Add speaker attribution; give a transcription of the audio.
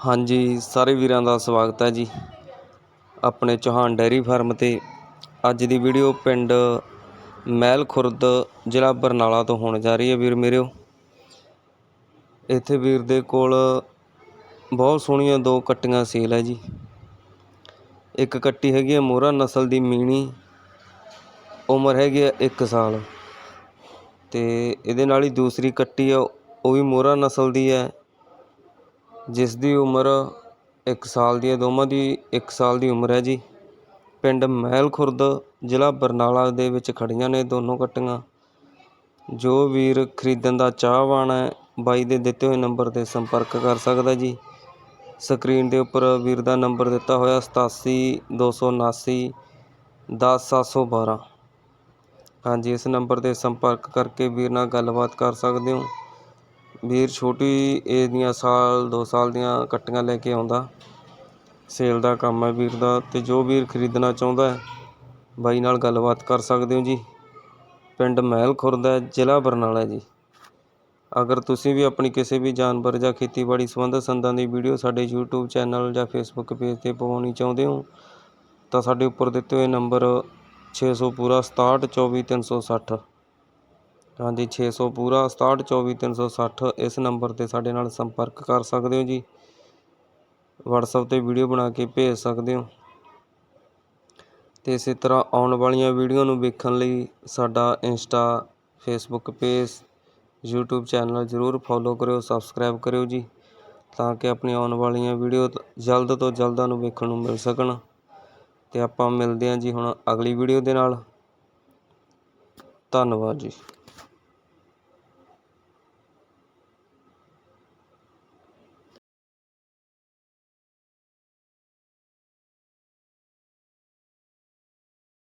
Speaker 1: ਹਾਂਜੀ, ਸਾਰੇ ਵੀਰਾਂ ਦਾ ਸਵਾਗਤ ਹੈ ਜੀ। ਆਪਣੇ ਚੌਹਾਨ ਡੈਰੀ ਫਾਰਮ ਤੇ ਅੱਜ ਦੀ ਵੀਡੀਓ ਪਿੰਡ ਮਹਿਲ ਖੁਰਦ, ਜ਼ਿਲ੍ਹਾ ਬਰਨਾਲਾ ਤੋਂ ਹੋਣ ਜਾ ਰਹੀ ਹੈ ਵੀਰ ਮੇਰਿਓ। ਇੱਥੇ ਵੀਰ ਦੇ ਕੋਲ ਬਹੁਤ ਸੋਹਣੀਆਂ ਦੋ ਕੱਟੀਆਂ ਸੇਲ ਹੈ ਜੀ। ਇੱਕ ਕੱਟੀ ਹੈਗੀ ਹੈ ਮੋਹਰਾ ਨਸਲ ਦੀ ਮੀਣੀ, ਉਮਰ ਹੈਗੀ ਹੈ 1 ਸਾਲ। ਤੇ ਇਹਦੇ ਨਾਲ ਹੀ ਦੂਸਰੀ ਕੱਟੀ ਆ, ਉਹ ਵੀ ਮੋਹਰਾ ਨਸਲ ਦੀ ਹੈ। ਜਿਸ ਦੀ ਉਮਰ ਇੱਕ ਸਾਲ ਦੀ ਹੈ, ਦੋਵਾਂ ਦੀ ਇੱਕ ਸਾਲ ਦੀ ਉਮਰ ਹੈ ਜੀ। ਪਿੰਡ ਮਹਿਲ ਖੁਰਦ ਜ਼ਿਲ੍ਹਾ ਬਰਨਾਲਾ ਦੇ ਵਿੱਚ ਖੜ੍ਹੀਆਂ ਨੇ ਦੋਨੋਂ ਕੱਟੀਆਂ। ਜੋ ਵੀਰ ਖਰੀਦਣ ਦਾ ਚਾਹਵਾਨ ਹੈ, ਬਾਈ ਦੇ ਦਿੱਤੇ ਹੋਏ ਨੰਬਰ ਤੇ ਸੰਪਰਕ ਕਰ ਸਕਦਾ ਜੀ। ਸਕਰੀਨ ਦੇ ਉੱਪਰ ਵੀਰ ਦਾ ਨੰਬਰ ਦਿੱਤਾ ਹੋਇਆ 87279 10712 ਹਾਂਜੀ, ਇਸ ਨੰਬਰ ਤੇ ਸੰਪਰਕ ਕਰਕੇ ਵੀਰ ਨਾਲ ਗੱਲਬਾਤ ਕਰ ਸਕਦੇ ਹੋ। ਵੀਰ ਛੋਟੀ ਏਜ ਦੀਆਂ ਸਾਲ, ਦੋ ਸਾਲ ਦੀਆਂ ਕੱਟੀਆਂ ਲੈ ਕੇ ਆਉਂਦਾ। ਸੇਲ ਦਾ ਕੰਮ ਹੈ ਵੀਰ ਦਾ ਅਤੇ ਜੋ ਵੀਰ ਖਰੀਦਣਾ ਚਾਹੁੰਦਾ ਬਾਈ ਨਾਲ ਗੱਲਬਾਤ ਕਰ ਸਕਦੇ ਹੋ ਜੀ। ਪਿੰਡ ਮਹਿਲ ਖੁਰਦ ਹੈ, ਜ਼ਿਲ੍ਹਾ ਬਰਨਾਲਾ ਜੀ। ਅਗਰ ਤੁਸੀਂ ਵੀ ਆਪਣੀ ਕਿਸੇ ਵੀ ਜਾਨਵਰ ਜਾਂ ਖੇਤੀਬਾੜੀ ਸੰਬੰਧਿਤ ਸੰਦਾਂ ਦੀ ਵੀਡੀਓ ਸਾਡੇ YouTube ਚੈਨਲ ਜਾਂ Facebook ਪੇਜ ਤੇ ਪਵਾਉਣੀ ਚਾਹੁੰਦੇ ਹੋ, ਤਾਂ ਸਾਡੇ ਉੱਪਰ ਦਿੱਤੇ ਹੋਏ ਨੰਬਰ 600 ਪੂਰਾ 6724360 ਹਾਂਜੀ 600 ਪੂਰਾ 6724360 ਇਸ ਨੰਬਰ ਤੇ ਸਾਡੇ ਨਾਲ ਸੰਪਰਕ ਕਰ ਸਕਦੇ ਹੋ ਜੀ। WhatsApp ਤੇ ਵੀਡੀਓ ਬਣਾ ਕੇ ਭੇਜ ਸਕਦੇ ਹੋ। ਤੇ ਇਸੇ ਤਰ੍ਹਾਂ ਆਉਣ ਵਾਲੀਆਂ ਵੀਡੀਓ ਨੂੰ ਵੇਖਣ ਲਈ ਸਾਡਾ insta facebook page YouTube channel ਜ਼ਰੂਰ ਫੋਲੋ ਕਰਿਓ ਸਬਸਕ੍ਰਾਈਬ ਕਰਿਓ ਜੀ, ਤਾਂ ਕਿ ਆਪਣੀ ਆਉਣ ਵਾਲੀਆਂ ਵੀਡੀਓ ਜਲਦ ਤੋਂ ਜਲਦ ਤੁਹਾਨੂੰ ਵੇਖਣ ਨੂੰ ਮਿਲ ਸਕਣ। ਤੇ ਆਪਾਂ ਮਿਲਦੇ ਹਾਂ ਜੀ ਹੁਣ ਅਗਲੀ ਵੀਡੀਓ ਦੇ ਨਾਲ। ਧੰਨਵਾਦ ਜੀ।